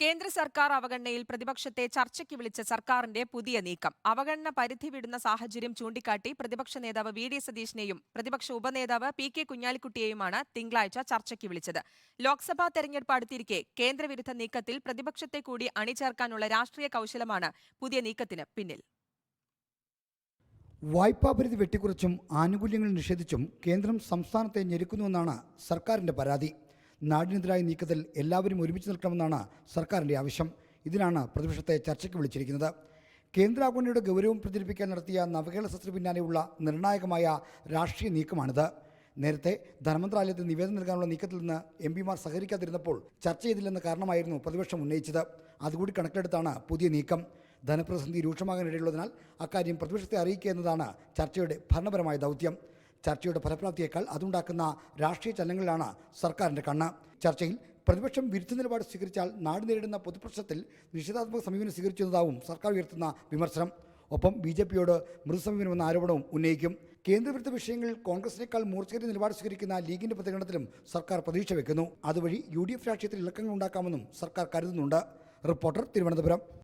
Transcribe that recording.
കേന്ദ്ര സർക്കാർ അവഗണനയിൽ പ്രതിപക്ഷത്തെ ചർച്ചയ്ക്ക് വിളിച്ച സർക്കാരിന്റെ പുതിയ നീക്കം. അവഗണന പരിധി വിടുന്ന സാഹചര്യം ചൂണ്ടിക്കാട്ടി പ്രതിപക്ഷ നേതാവ് വി ഡി സതീഷിനെയും പ്രതിപക്ഷ ഉപനേതാവ് പി കെ കുഞ്ഞാലിക്കുട്ടിയെയുമാണ് തിങ്കളാഴ്ച ചർച്ചയ്ക്ക് വിളിച്ചത്. ലോക്സഭാ തെരഞ്ഞെടുപ്പ് അടുത്തിരിക്കെ കേന്ദ്രവിരുദ്ധ നീക്കത്തിൽ പ്രതിപക്ഷത്തെ കൂടി അണിചേർക്കാനുള്ള രാഷ്ട്രീയ കൗശലമാണ് പുതിയ നീക്കത്തിന് പിന്നിൽ. വായ്പാ പരിധി വെട്ടിക്കുറച്ചും ആനുകൂല്യങ്ങൾ നിഷേധിച്ചും കേന്ദ്രം സംസ്ഥാനത്തെ ഞെരുക്കുന്നുവെന്നാണ് സർക്കാരിന്റെ പരാതി. നാടിനെതിരായ നീക്കത്തിൽ എല്ലാവരും ഒരുമിച്ച് നിൽക്കണമെന്നാണ് സർക്കാരിന്റെ ആവശ്യം. ഇതിനാണ് പ്രതിപക്ഷത്തെ ചർച്ചയ്ക്ക് വിളിച്ചിരിക്കുന്നത്. കേന്ദ്രാഗോണയുടെ ഗൗരവം പ്രചരിപ്പിക്കാൻ നടത്തിയ നവകേരള സദസ്സിന് പിന്നാലെയുള്ള നിർണായകമായ രാഷ്ട്രീയ നീക്കമാണിത്. നേരത്തെ ധനമന്ത്രാലയത്തിൽ നിവേദനം നൽകാനുള്ള നീക്കത്തിൽ നിന്ന് എം പിമാർ സഹകരിക്കാതിരുന്നപ്പോൾ ചർച്ച ചെയ്തില്ലെന്ന കാരണമായിരുന്നു പ്രതിപക്ഷം ഉന്നയിച്ചത്. അതുകൂടി കണക്കിലെടുത്താണ് പുതിയ നീക്കം. ധനപ്രതിസന്ധി രൂക്ഷമാകാനിടയുള്ളതിനാൽ അക്കാര്യം പ്രതിപക്ഷത്തെ അറിയിക്കുക എന്നതാണ് ചർച്ചയുടെ ഭരണപരമായ ദൗത്യം. ചർച്ചയുടെ ഫലപ്രാപ്തിയേക്കാൾ അതുണ്ടാക്കുന്ന രാഷ്ട്രീയ ചലനങ്ങളിലാണ് സർക്കാരിന്റെ കണ്ണ്. ചർച്ചയിൽ പ്രതിപക്ഷം വിരുദ്ധ നിലപാട് സ്വീകരിച്ചാൽ നാട് നേരിടുന്ന പൊതുപ്രശ്നത്തിൽ നിഷേധാത്മക സമീപനം സ്വീകരിച്ചതാവും സർക്കാർ ഉയർത്തുന്ന വിമർശനം. ഒപ്പം ബി ജെ പിയോട് മൃദുസമീപനമെന്ന ആരോപണവും ഉന്നയിക്കും. കേന്ദ്രവിരുദ്ധ വിഷയങ്ങളിൽ കോൺഗ്രസിനേക്കാൾ മൂർച്ചയേറിയ നിലപാട് സ്വീകരിക്കുന്ന ലീഗിന്റെ പ്രതികരണത്തിലും സർക്കാർ പ്രതീക്ഷ വെക്കുന്നു. അതുവഴി യു ഡി എഫ് രാഷ്ട്രീയത്തിൽ ഇളക്കങ്ങൾ ഉണ്ടാക്കാമെന്നും സർക്കാർ കരുതുന്നുണ്ട്. റിപ്പോർട്ടർ തിരുവനന്തപുരം.